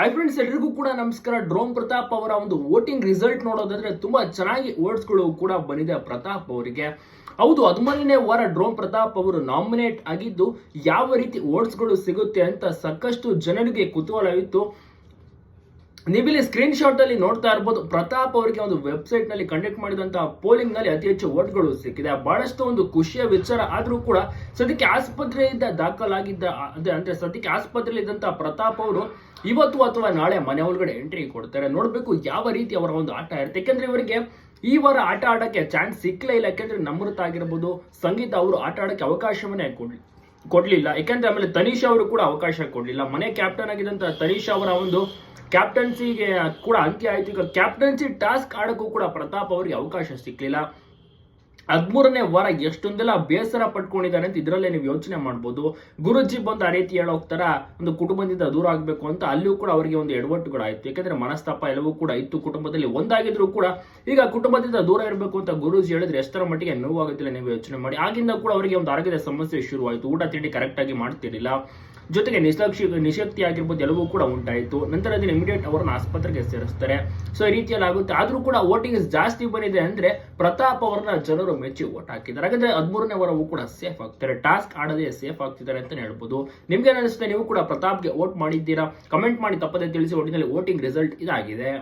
Hi friends ಎಲ್ರಿಗೂ ಕೂಡ ನಮಸ್ಕಾರ. ಡ್ರೋನ್ ಪ್ರತಾಪ್ ಅವರ ಒಂದು ವೋಟಿಂಗ್ ರಿಸಲ್ಟ್ ನೋಡೋದಾದ್ರೆ ತುಂಬಾ ಚೆನ್ನಾಗಿ ಗಳು ಕೂಡ ಬಂದಿದೆ ಪ್ರತಾಪ್ ಅವರಿಗೆ. ಹೌದು ಹದಿಮೂರನೇ ವಾರ ಡ್ರೋನ್ ಪ್ರತಾಪ್ ಅವರು ನಾಮಿನೇಟ್ ಆಗಿದ್ದು ಯಾವ ರೀತಿ ಗಳು ಸಿಗುತ್ತೆ ಅಂತ ಸಾಕಷ್ಟು ಜನರಿಗೆ ಕುತೂಹಲವಿತ್ತು. ನೀವಿಲ್ಲಿ ಸ್ಕ್ರೀನ್ ಶಾಟ್ ಅಲ್ಲಿ ನೋಡ್ತಾ ಇರ್ಬೋದು, ಪ್ರತಾಪ್ ಅವರಿಗೆ ಒಂದು ವೆಬ್ಸೈಟ್ನಲ್ಲಿ ಕಂಡಕ್ಟ್ ಮಾಡಿದಂತಹ ಪೋಲಿಂಗ್ನಲ್ಲಿ ಅತಿ ಹೆಚ್ಚು ಓಟ್ಗಳು ಸಿಕ್ಕಿದೆ. ಬಹಳಷ್ಟು ಒಂದು ಖುಷಿಯ ವಿಚಾರ ಆದರೂ ಕೂಡ ಸದ್ಯಕ್ಕೆ ಆಸ್ಪತ್ರೆಯಿಂದ ದಾಖಲಾಗಿದ್ದ ಅದೇ, ಅಂದ್ರೆ ಸದ್ಯಕ್ಕೆ ಆಸ್ಪತ್ರೆಯಲ್ಲಿ ಇದ್ದಂತಹ ಪ್ರತಾಪ್ ಅವರು ಇವತ್ತು ಅಥವಾ ನಾಳೆ ಮನೆ ಒಳಗಡೆ ಎಂಟ್ರಿ ಕೊಡ್ತಾರೆ. ನೋಡಬೇಕು ಯಾವ ರೀತಿ ಅವರ ಒಂದು ಆಟ ಇರುತ್ತೆ. ಯಾಕಂದ್ರೆ ಇವರಿಗೆ ಈ ವಾರ ಆಟ ಆಡೋಕ್ಕೆ ಚಾನ್ಸ್ ಸಿಕ್ಕಲೇ ಇಲ್ಲ. ಯಾಕೆಂದ್ರೆ ನಮೃತ ಆಗಿರ್ಬೋದು ಸಂಗೀತ ಅವರು ಆಟ ಆಡೋಕ್ಕೆ ಅವಕಾಶವನ್ನೇ ಕೊಡ್ಲಿ ಕೊಡ್ಲಿಲ್ಲ. ಯಾಕೆಂದ್ರೆ ಆಮೇಲೆ ತನೀಶ್ ಅವರು ಕೂಡ ಅವಕಾಶ ಕೊಡ್ಲಿಲ್ಲ. ಮನೆ ಕ್ಯಾಪ್ಟನ್ ಆಗಿದ್ದಂತ ತನೀಶ್ ಅವರ ಒಂದು ಕ್ಯಾಪ್ಟನ್ಸಿಗೆ ಕೂಡ ಅಂತ್ಯ ಆಯ್ತು. ಈಗ ಕ್ಯಾಪ್ಟನ್ಸಿ ಟಾಸ್ಕ್ ಆಡಕ್ಕೂ ಕೂಡ ಪ್ರತಾಪ್ ಅವರಿಗೆ ಅವಕಾಶ ಸಿಕ್ಲಿಲ್ಲ. ಹದಿಮೂರನೇ ವಾರ ಎಷ್ಟೊಂದೆಲ್ಲ ಬೇಸರ ಪಟ್ಕೊಂಡಿದ್ದಾರೆ ಅಂತ ಇದರಲ್ಲೇ ನೀವು ಯೋಚನೆ ಮಾಡ್ಬೋದು. ಗುರುಜಿ ಬಂದು ಆ ರೀತಿ ಹೇಳೋಗ್ತಾರ ಒಂದು ಕುಟುಂಬದಿಂದ ದೂರ ಆಗಬೇಕು ಅಂತ ಅಲ್ಲಿಯೂ ಕೂಡ ಅವರಿಗೆ ಒಂದು ಎಡವಟ್ಟುಗಳಾಯ್ತು ಯಾಕಂದ್ರೆ ಮನಸ್ತಾಪ ಎಲ್ಲವೂ ಕೂಡ ಇತ್ತು ಕುಟುಂಬದಲ್ಲಿ. ಒಂದಾಗಿದ್ರು ಕೂಡ ಈಗ ಕುಟುಂಬದಿಂದ ದೂರ ಇರಬೇಕು ಅಂತ ಗುರುಜಿ ಹೇಳಿದ್ರೆ ಎಷ್ಟರ ಮಟ್ಟಿಗೆ ನೋವಾಗುತ್ತಿಲ್ಲ ನೀವು ಯೋಚನೆ ಮಾಡಿ. ಆಗಿಂದ ಕೂಡ ಅವರಿಗೆ ಒಂದು ಆರೋಗ್ಯದ ಸಮಸ್ಯೆ ಶುರುವಾಯಿತು. ಊಟ ತಿಂಡಿ ಕರೆಕ್ಟಾಗಿ ಮಾಡ್ತಿರಲಿಲ್ಲ. ಜೊತೆಗೆ ನಿಸ್ಲಕ್ಷಿ ನಿಶಕ್ತಿ ಆಗಿರ್ಬೋದು ಎಲ್ಲವೂ ಕೂಡ ಉಂಟಾಯಿತು. ನಂತರ ಅದನ್ನು ಇಮಿಡಿಯೇಟ್ ಅವರನ್ನು ಆಸ್ಪತ್ರೆಗೆ ಸೇರಿಸ್ತಾರೆ. ಸೊ ಈ ರೀತಿಯಲ್ಲಿ ಆಗುತ್ತೆ ಆದರೂ ಕೂಡ ವೋಟಿಂಗ್ ಜಾಸ್ತಿ ಬಂದಿದೆ ಅಂದ್ರೆ ಪ್ರತಾಪ್ ಅವರನ್ನ ಜನರು ಮೆಚ್ಚಿ ಓಟ್ ಹಾಕಿದ್ದಾರೆ. ಹಾಗಾದ್ರೆ ಹದಿಮೂರನೇ ವಾರವೂ ಕೂಡ ಸೇಫ್ ಆಗ್ತಾರೆ ಟಾಸ್ಕ್ ಆಡದೆ ಸೇಫ್ ಆಗ್ತಿದ್ದಾರೆ ಅಂತ ಹೇಳ್ಬೋದು. ನಿಮ್ಗೆ ಅನಿಸುತ್ತೆ? ನೀವು ಕೂಡ ಪ್ರತಾಪ್ಗೆ ವೋಟ್ ಮಾಡಿದ್ದೀರಾ? ಕಮೆಂಟ್ ಮಾಡಿ, ತಪ್ಪದೆ ತಿಳಿಸಿ, ಒಟ್ಟಿನಲ್ಲಿ ವೋಟಿಂಗ್ ರಿಸಲ್ಟ್ ಇದಾಗಿದೆ.